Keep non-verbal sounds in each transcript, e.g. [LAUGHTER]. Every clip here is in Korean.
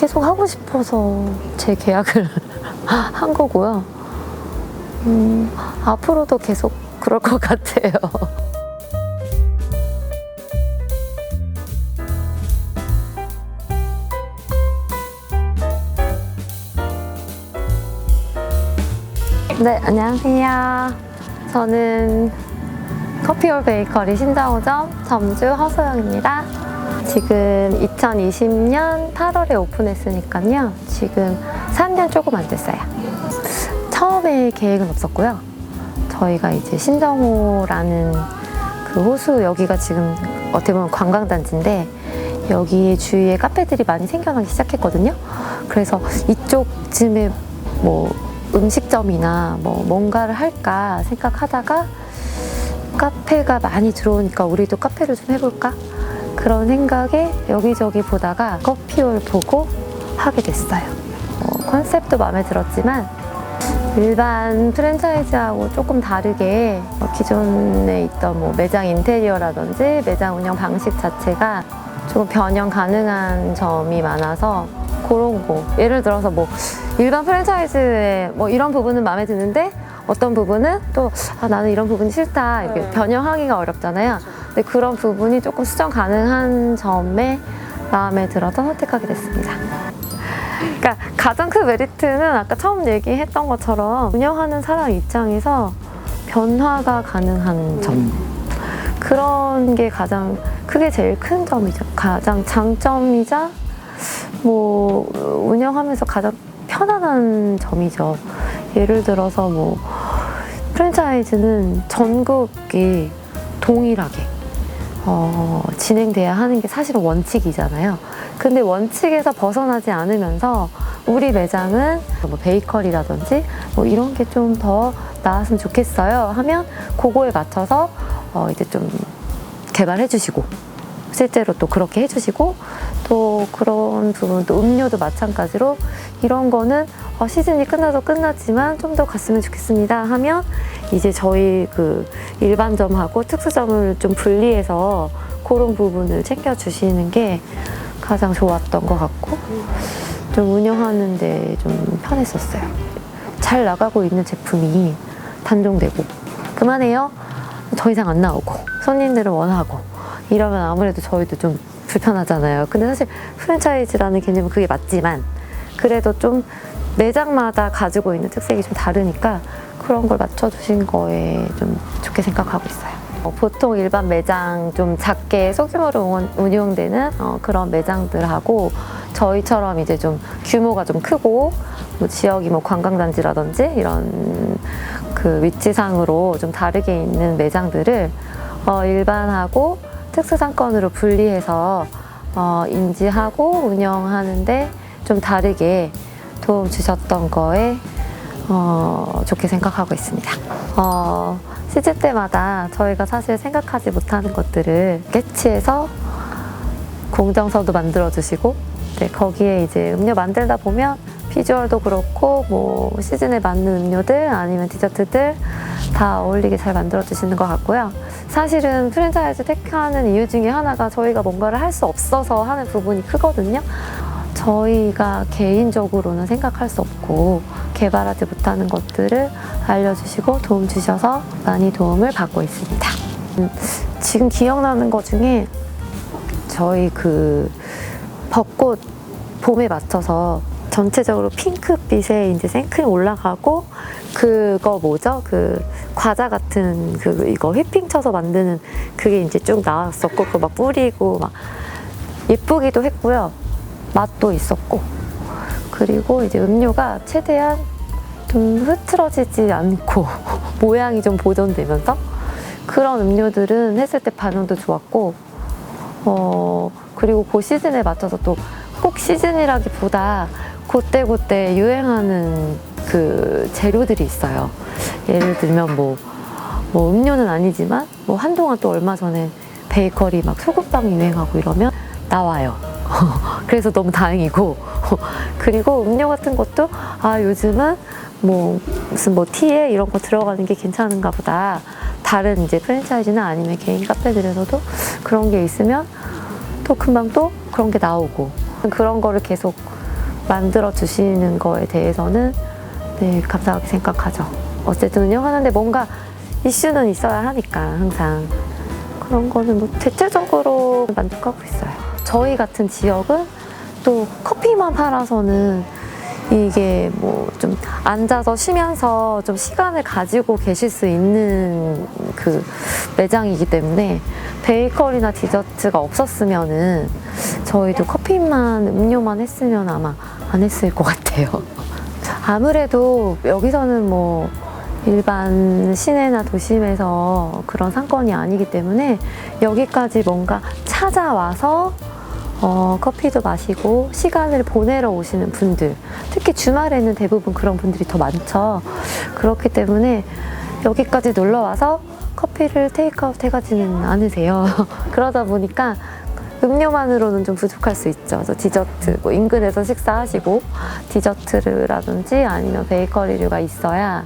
계속 하고 싶어서 제 계약을 [LAUGHS] 한 거고요. 음, 앞으로도 계속 그럴 것 같아요. [LAUGHS] 네, 안녕하세요. 저는 커피올 베이커리 신정호점 점주 허소영입니다. 지금 2020년 8월에 오픈했으니까요. 지금 3년 조금 안 됐어요. 처음에 계획은 없었고요. 저희가 이제 신정호라는 그 호수 여기가 지금 어떻게 보면 관광단지인데 여기 주위에 카페들이 많이 생겨나기 시작했거든요. 그래서 이쪽쯤에 뭐 음식점이나 뭐 뭔가를 할까 생각하다가 카페가 많이 들어오니까 우리도 카페를 좀 해볼까? 그런 생각에 여기저기 보다가 커피홀 보고 하게 됐어요. 어, 컨셉도 마음에 들었지만 일반 프랜차이즈하고 조금 다르게 어, 기존에 있던 뭐 매장 인테리어라든지 매장 운영 방식 자체가 조금 변형 가능한 점이 많아서 그런 거 예를 들어서 뭐 일반 프랜차이즈의 뭐 이런 부분은 마음에 드는데 어떤 부분은 또 아, 나는 이런 부분이 싫다 이렇게 네. 변형하기가 어렵잖아요. 근데 그런 부분이 조금 수정 가능한 점에 마음에 들어서 선택하게 됐습니다. 그러니까 가장 큰 메리트는 아까 처음 얘기했던 것처럼 운영하는 사람 입장에서 변화가 가능한 점. 그런 게 가장 크게 제일 큰 점이죠. 가장 장점이자 뭐 운영하면서 가장 편안한 점이죠. 예를 들어서 뭐 프랜차이즈는 전국이 동일하게 어, 진행돼야 하는 게 사실은 원칙이잖아요. 근데 원칙에서 벗어나지 않으면서 우리 매장은 뭐 베이커리라든지 뭐 이런 게 좀 더 나았으면 좋겠어요 하면 그거에 맞춰서 어, 이제 좀 개발해 주시고 실제로 또 그렇게 해주시고 또 그런 부분도 음료도 마찬가지로 이런 거는 어, 시즌이 끝나도 끝났지만 좀 더 갔으면 좋겠습니다 하면 이제 저희 그 일반점하고 특수점을 좀 분리해서 그런 부분을 챙겨주시는 게 가장 좋았던 것 같고 좀 운영하는데 좀 편했었어요. 잘 나가고 있는 제품이 단종되고 그만해요. 더 이상 안 나오고 손님들은 원하고 이러면 아무래도 저희도 좀 불편하잖아요. 근데 사실 프랜차이즈라는 개념은 그게 맞지만 그래도 좀 매장마다 가지고 있는 특색이 좀 다르니까 그런 걸 맞춰주신 거에 좀 좋게 생각하고 있어요. 어, 보통 일반 매장 좀 작게 소규모로 운- 운영되는 어, 그런 매장들하고 저희처럼 이제 좀 규모가 좀 크고 뭐 지역이 뭐 관광단지라든지 이런 그 위치상으로 좀 다르게 있는 매장들을 어, 일반하고 특수상권으로 분리해서 어, 인지하고 운영하는데 좀 다르게 도움 주셨던 거에 어, 좋게 생각하고 있습니다. 어, 시즌 때마다 저희가 사실 생각하지 못하는 것들을 캐치해서 공정서도 만들어 주시고 네, 거기에 이제 음료 만들다 보면 비주얼도 그렇고 뭐 시즌에 맞는 음료들 아니면 디저트들 다 어울리게 잘 만들어 주시는 것 같고요. 사실은 프랜차이즈 택하는 이유 중에 하나가 저희가 뭔가를 할 수 없어서 하는 부분이 크거든요. 저희가 개인적으로는 생각할 수 없고 개발하지 못하는 것들을 알려주시고 도움 주셔서 많이 도움을 받고 있습니다. 음, 지금 기억나는 것 중에 저희 그 벚꽃 봄에 맞춰서 전체적으로 핑크빛에 이제 생크림 올라가고 그거 뭐죠? 그 과자 같은 그 이거 휘핑 쳐서 만드는 그게 이제 쭉 나왔었고 그거 막 뿌리고 막 예쁘기도 했고요. 맛도 있었고 그리고 이제 음료가 최대한 좀 흐트러지지 않고 [LAUGHS] 모양이 좀 보존되면서 그런 음료들은 했을 때 반응도 좋았고 어 그리고 그 시즌에 맞춰서 또 꼭 시즌이라기보다 그때 그때 유행하는 그 재료들이 있어요. 예를 들면 뭐, 뭐 음료는 아니지만 뭐 한동안 또 얼마 전에 베이커리 막 소금빵 유행하고 이러면 나와요. [LAUGHS] 그래서 너무 다행이고 [LAUGHS] 그리고 음료 같은 것도 아 요즘은 뭐 무슨 뭐 티에 이런 거 들어가는 게 괜찮은가 보다 다른 이제 프랜차이즈나 아니면 개인 카페들에서도 그런 게 있으면 또 금방 또 그런 게 나오고 그런 거를 계속 만들어 주시는 거에 대해서는 네, 감사하게 생각하죠. 어쨌든 운영하는데 뭔가 이슈는 있어야 하니까 항상 그런 거는 뭐 대체적으로 만족하고 있어요. 저희 같은 지역은 또 커피만 팔아서는 이게 뭐 좀 앉아서 쉬면서 좀 시간을 가지고 계실 수 있는 그 매장이기 때문에 베이커리나 디저트가 없었으면은 저희도 커피만 음료만 했으면 아마 안 했을 것 같아요. [LAUGHS] 아무래도 여기서는 뭐 일반 시내나 도심에서 그런 상권이 아니기 때문에 여기까지 뭔가 찾아와서 어, 커피도 마시고 시간을 보내러 오시는 분들, 특히 주말에는 대부분 그런 분들이 더 많죠. 그렇기 때문에 여기까지 놀러 와서 커피를 테이크아웃 해가지는 않으세요. [LAUGHS] 그러다 보니까 음료만으로는 좀 부족할 수 있죠. 그래서 디저트, 뭐 인근에서 식사하시고 디저트라든지 아니면 베이커리류가 있어야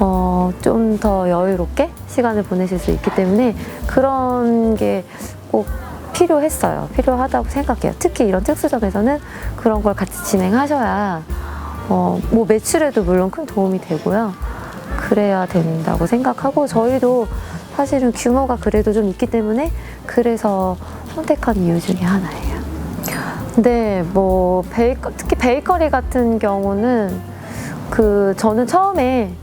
어, 좀 더 여유롭게 시간을 보내실 수 있기 때문에 그런 게 꼭 필요했어요. 필요하다고 생각해요. 특히 이런 특수점에서는 그런 걸 같이 진행하셔야 어, 뭐 매출에도 물론 큰 도움이 되고요. 그래야 된다고 생각하고 저희도 사실은 규모가 그래도 좀 있기 때문에 그래서 선택한 이유 중에 하나예요. 근데 뭐 베이커, 특히 베이커리 같은 경우는 그 저는 처음에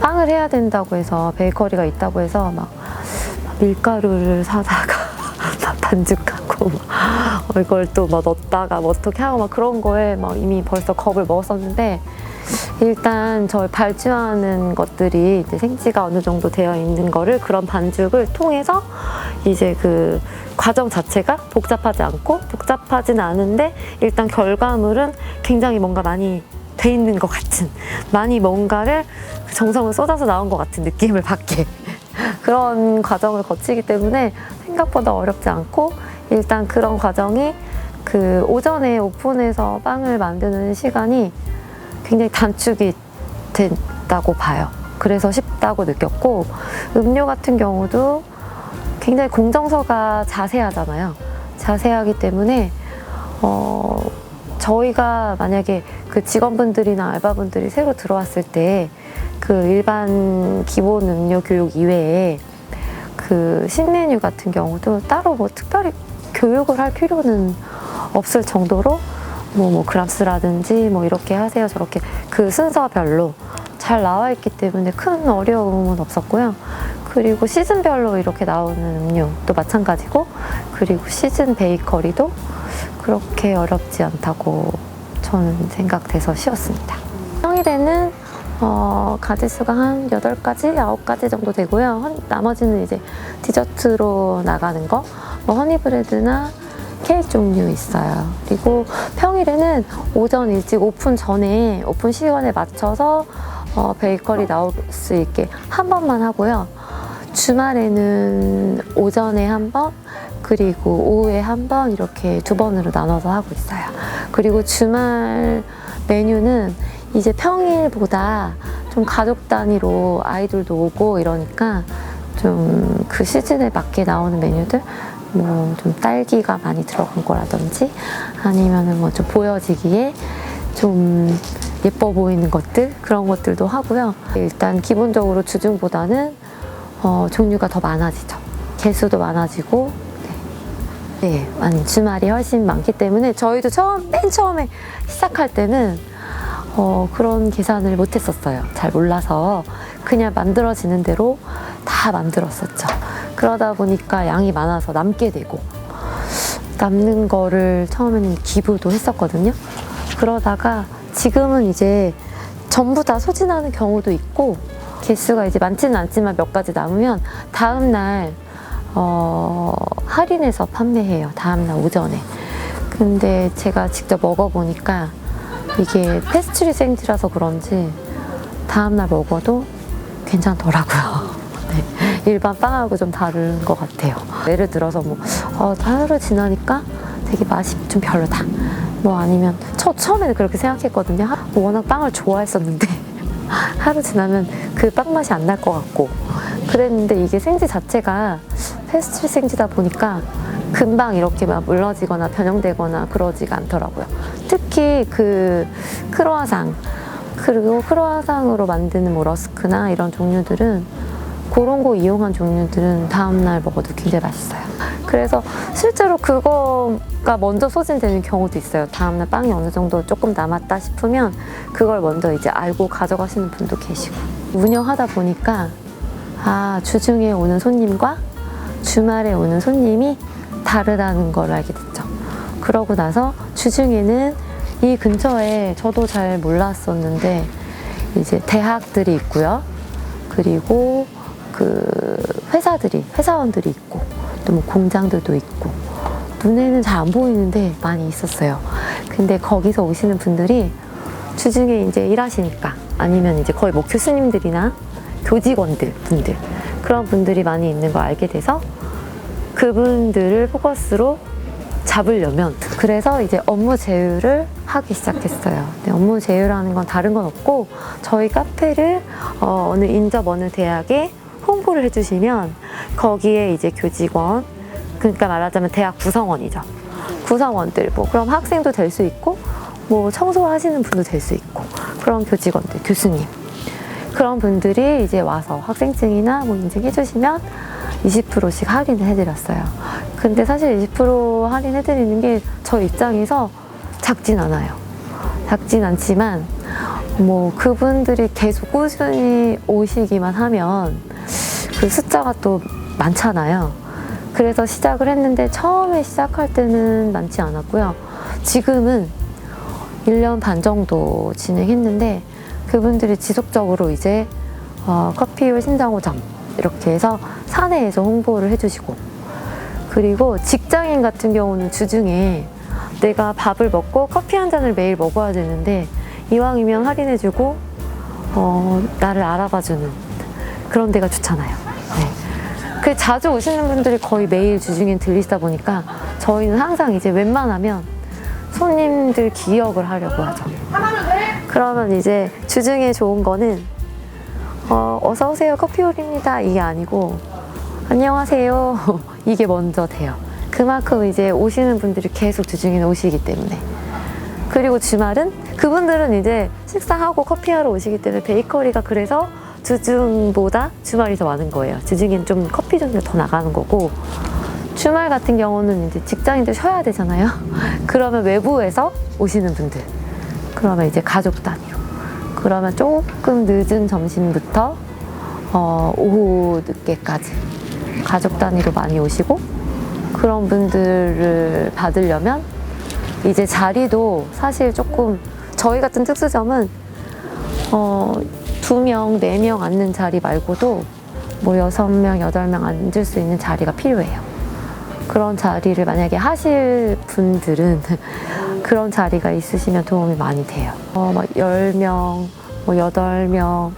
빵을 해야 된다고 해서 베이커리가 있다고 해서 막 밀가루를 사다가 [LAUGHS] 막 반죽하고 막 이걸 또 막 넣었다가 뭐 어떻게 하고 막 그런 거에 막 이미 벌써 겁을 먹었었는데 일단 저희 발주하는 것들이 이제 생지가 어느 정도 되어 있는 거를 그런 반죽을 통해서 이제 그 과정 자체가 복잡하지 않고 복잡하진 않은데 일단 결과물은 굉장히 뭔가 많이 돼 있는 것 같은 많이 뭔가를 정성을 쏟아서 나온 것 같은 느낌을 받게 [LAUGHS] 그런 과정을 거치기 때문에 생각보다 어렵지 않고 일단 그런 과정이 그 오전에 오픈해서 빵을 만드는 시간이 굉장히 단축이 된다고 봐요. 그래서 쉽다고 느꼈고 음료 같은 경우도 굉장히 공정서가 자세하잖아요. 자세하기 때문에 어, 저희가 만약에 그 직원분들이나 알바분들이 새로 들어왔을 때 그 일반 기본 음료 교육 이외에 그 신메뉴 같은 경우도 따로 뭐 특별히 교육을 할 필요는 없을 정도로 뭐, 뭐 그람스라든지 뭐 이렇게 하세요 저렇게 그 순서별로 잘 나와 있기 때문에 큰 어려움은 없었고요. 그리고 시즌별로 이렇게 나오는 음료도 마찬가지고 그리고 시즌 베이커리도 그렇게 어렵지 않다고 저는 생각돼서 쉬웠습니다. 평일에는 어, 가지수가 한 8가지, 9가지 정도 되고요. 한- 나머지는 이제 디저트로 나가는 거, 뭐 허니브레드나 케이크 종류 있어요. 그리고 평일에는 오전 일찍 오픈 전에 오픈 시간에 맞춰서 어, 베이커리 나올 수 있게 한 번만 하고요. 주말에는 오전에 한 번, 그리고 오후에 한 번 이렇게 두 번으로 나눠서 하고 있어요. 그리고 주말 메뉴는 이제 평일보다 좀 가족 단위로 아이들도 오고 이러니까 좀 그 시즌에 맞게 나오는 메뉴들 뭐 좀 딸기가 많이 들어간 거라든지 아니면은 뭐 좀 보여지기에 좀 예뻐 보이는 것들 그런 것들도 하고요. 일단 기본적으로 주중보다는 어, 종류가 더 많아지죠. 개수도 많아지고 네, 네, 많이 주말이 훨씬 많기 때문에 저희도 처음 맨 처음에 시작할 때는 어, 그런 계산을 못 했었어요. 잘 몰라서 그냥 만들어지는 대로 다 만들었었죠. 그러다 보니까 양이 많아서 남게 되고 남는 거를 처음에는 기부도 했었거든요. 그러다가 지금은 이제 전부 다 소진하는 경우도 있고 개수가 이제 많지는 않지만 몇 가지 남으면 다음 날 어, 할인해서 판매해요. 다음 날 오전에. 근데 제가 직접 먹어보니까 이게 페스츄리 생지라서 그런지 다음 날 먹어도 괜찮더라고요. 네, 일반 빵하고 좀 다른 것 같아요. 예를 들어서 뭐 어, 하루 지나니까 되게 맛이 좀 별로다. 뭐 아니면 저 처음에는 그렇게 생각했거든요. 하- 워낙 빵을 좋아했었는데 [LAUGHS] 하루 지나면 그 빵 맛이 안 날 것 같고 그랬는데 이게 생지 자체가 페스츄리 생지다 보니까 금방 이렇게 막 물러지거나 변형되거나 그러지가 않더라고요. 특히 그 크로아상 그리고 크로아상으로 만드는 뭐 러스크나 이런 종류들은 그런 거 이용한 종류들은 다음날 먹어도 굉장히 맛있어요. 그래서 실제로 그거가 먼저 소진되는 경우도 있어요. 다음날 빵이 어느 정도 조금 남았다 싶으면 그걸 먼저 이제 알고 가져가시는 분도 계시고. 운영하다 보니까 아, 주중에 오는 손님과 주말에 오는 손님이 다르다는 걸 알게 됐죠. 그러고 나서 주중에는 이 근처에 저도 잘 몰랐었는데 이제 대학들이 있고요. 그리고 그 회사들이 회사원들이 있고 또 뭐 공장들도 있고 눈에는 잘 안 보이는데 많이 있었어요. 근데 거기서 오시는 분들이 주중에 이제 일하시니까 아니면 이제 거의 뭐 교수님들이나 교직원들 분들 그런 분들이 많이 있는 걸 알게 돼서 그분들을 포커스로 잡으려면 그래서 이제 업무 제휴를 하기 시작했어요. 업무 제휴라는 건 다른 건 없고 저희 카페를 어, 어느 인접 어느 대학에 홍보를 해주시면 거기에 이제 교직원 그러니까 말하자면 대학 구성원이죠. 구성원들 뭐 그럼 학생도 될 수 있고 뭐 청소하시는 분도 될 수 있고 그런 교직원들 교수님 그런 분들이 이제 와서 학생증이나 뭐 인증해 주시면 20%씩 할인을 해드렸어요. 근데 사실 20% 할인해드리는 게 저 입장에서 작진 않아요. 작진 않지만 뭐 그분들이 계속 꾸준히 오시기만 하면 그 숫자가 또 많잖아요. 그래서 시작을 했는데 처음에 시작할 때는 많지 않았고요. 지금은 1년 반 정도 진행했는데 그분들이 지속적으로 이제 어, 커피홀 신장호점 이렇게 해서 사내에서 홍보를 해주시고 그리고 직장인 같은 경우는 주중에 내가 밥을 먹고 커피 한 잔을 매일 먹어야 되는데 이왕이면 할인해주고 어, 나를 알아봐주는 그런 데가 좋잖아요. 네. 그 자주 오시는 분들이 거의 매일 주중엔 들리시다 보니까 저희는 항상 이제 웬만하면 손님들 기억을 하려고 하죠. 그러면 이제 주중에 좋은 거는 어, 어서 오세요 커피홀입니다 이게 아니고 안녕하세요 [LAUGHS] 이게 먼저 돼요. 그만큼 이제 오시는 분들이 계속 주중에 오시기 때문에 그리고 주말은 그분들은 이제 식사하고 커피하러 오시기 때문에 베이커리가 그래서 주중보다 주말이 더 많은 거예요. 주중엔 좀 커피 종류 더 나가는 거고 주말 같은 경우는 이제 직장인들 쉬어야 되잖아요. [LAUGHS] 그러면 외부에서 오시는 분들 그러면 이제 가족 단위로 그러면 조금 늦은 점심부터 어, 오후 늦게까지 가족 단위로 많이 오시고 그런 분들을 받으려면 이제 자리도 사실 조금 저희 같은 특수점은 어, 두 명, 네 명 앉는 자리 말고도 뭐 여섯 명, 여덟 명 앉을 수 있는 자리가 필요해요. 그런 자리를 만약에 하실 분들은 [LAUGHS] 그런 자리가 있으시면 도움이 많이 돼요. 어, 막 10명, 뭐 8명,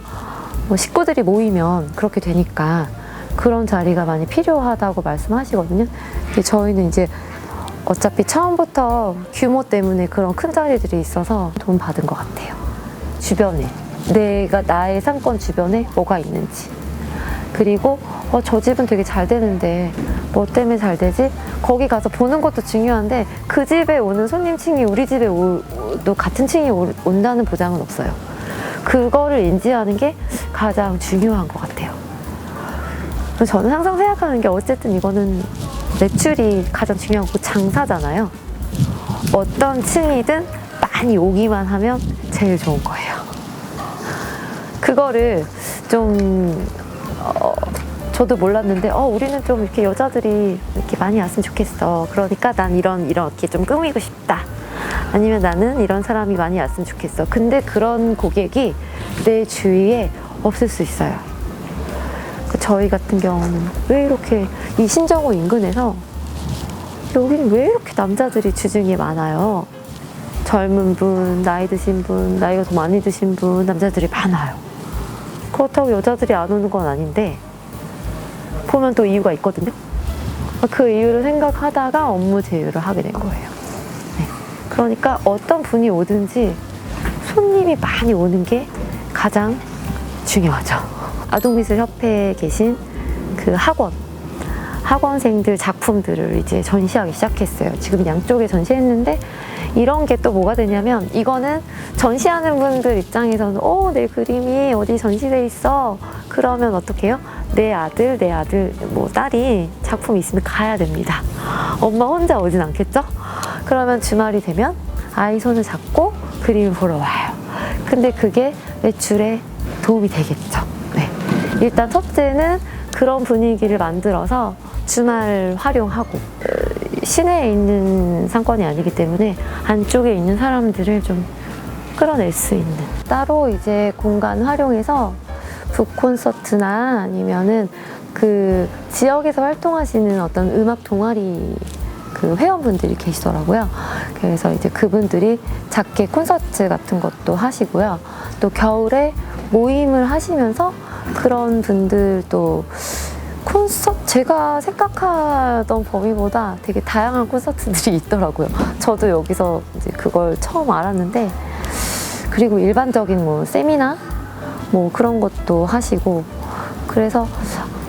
뭐 식구들이 모이면 그렇게 되니까 그런 자리가 많이 필요하다고 말씀하시거든요. 저희는 이제 어차피 처음부터 규모 때문에 그런 큰 자리들이 있어서 도움 받은 것 같아요. 주변에. 내가 나의 상권 주변에 뭐가 있는지. 그리고 어, 저 집은 되게 잘 되는데 뭐 때문에 잘 되지? 거기 가서 보는 것도 중요한데 그 집에 오는 손님 층이 우리 집에 오, 또 같은 층이 오- 온다는 보장은 없어요. 그거를 인지하는 게 가장 중요한 것 같아요. 저는 항상 생각하는 게 어쨌든 이거는 매출이 가장 중요한 거 장사잖아요. 어떤 층이든 많이 오기만 하면 제일 좋은 거예요. 그거를 좀 어, 저도 몰랐는데 어 우리는 좀 이렇게 여자들이 이렇게 많이 왔으면 좋겠어. 그러니까 난 이런 이렇게 좀 꾸미고 싶다. 아니면 나는 이런 사람이 많이 왔으면 좋겠어. 근데 그런 고객이 내 주위에 없을 수 있어요. 그 저희 같은 경우는 왜 이렇게 이 신정호 인근에서 여기는 왜 이렇게 남자들이 주중에 많아요? 젊은 분, 나이 드신 분, 나이가 더 많이 드신 분, 남자들이 많아요. 그렇다고 여자들이 안 오는 건 아닌데, 보면 또 이유가 있거든요. 그 이유를 생각하다가 업무 제휴를 하게 된 거예요. 네. 그러니까 어떤 분이 오든지 손님이 많이 오는 게 가장 중요하죠. 아동미술협회에 계신 그 학원 학원생들 작품들을 이제 전시하기 시작했어요. 지금 양쪽에 전시했는데 이런 게 또 뭐가 되냐면 이거는 전시하는 분들 입장에서는 어, 내 그림이 어디 전시돼 있어. 그러면 어떻게 해요? 내 아들, 내 아들, 뭐 딸이 작품 있으면 가야 됩니다. 엄마 혼자 오진 않겠죠? 그러면 주말이 되면 아이 손을 잡고 그림을 보러 와요. 근데 그게 매출에 도움이 되겠죠. 네. 일단 첫째는 그런 분위기를 만들어서 주말 활용하고 어, 시내에 있는 상권이 아니기 때문에 안쪽에 있는 사람들을 좀 끌어낼 수 있는 따로 이제 공간 활용해서 북 콘서트나 아니면은 그 지역에서 활동하시는 어떤 음악 동아리 그 회원분들이 계시더라고요. 그래서 이제 그분들이 작게 콘서트 같은 것도 하시고요. 또 겨울에 모임을 하시면서 그런 분들도 콘서트 제가 생각하던 범위보다 되게 다양한 콘서트들이 [LAUGHS] 있더라고요. 저도 여기서 이제 그걸 처음 알았는데 그리고 일반적인 뭐 세미나 뭐 그런 것도 하시고 그래서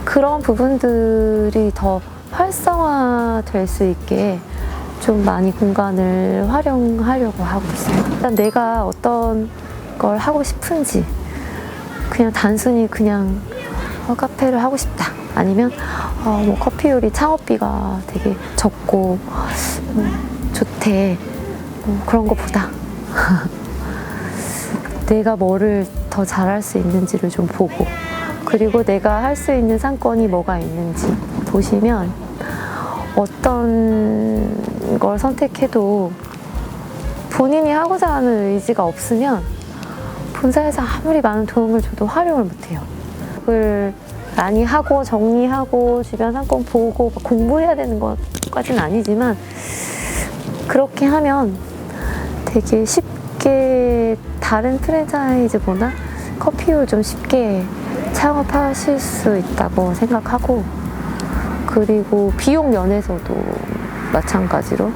그런 부분들이 더 활성화될 수 있게 좀 많이 공간을 활용하려고 하고 있어요. 일단 내가 어떤 걸 하고 싶은지 그냥 단순히 그냥 어, 카페를 하고 싶다. 아니면 어, 뭐 커피 요리 창업비가 되게 적고 뭐 좋대. 뭐 그런 것보다 [LAUGHS] 내가 뭐를 더 잘할 수 있는지를 좀 보고 그리고 내가 할 수 있는 상권이 뭐가 있는지 보시면 어떤 걸 선택해도 본인이 하고자 하는 의지가 없으면 본사에서 아무리 많은 도움을 줘도 활용을 못해요. 그걸 많이 하고 정리하고 주변 상권 보고 막 공부해야 되는 것까지는 아니지만 그렇게 하면 되게 쉽게 다른 프랜차이즈보다 커피를 좀 쉽게 창업하실 수 있다고 생각하고 그리고 비용 면에서도 마찬가지로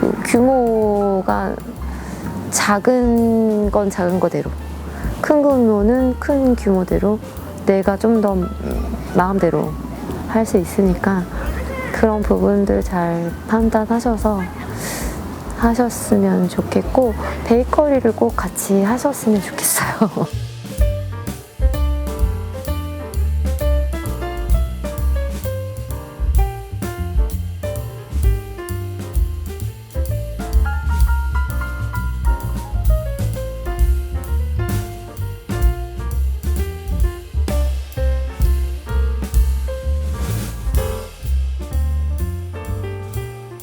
그 규모가 작은 건 작은 거대로 큰 규모는 큰 규모대로 내가 좀 더 마음대로 할 수 있으니까 그런 부분들 잘 판단하셔서 하셨으면 좋겠고 베이커리를 꼭 같이 하셨으면 좋겠어요. [LAUGHS]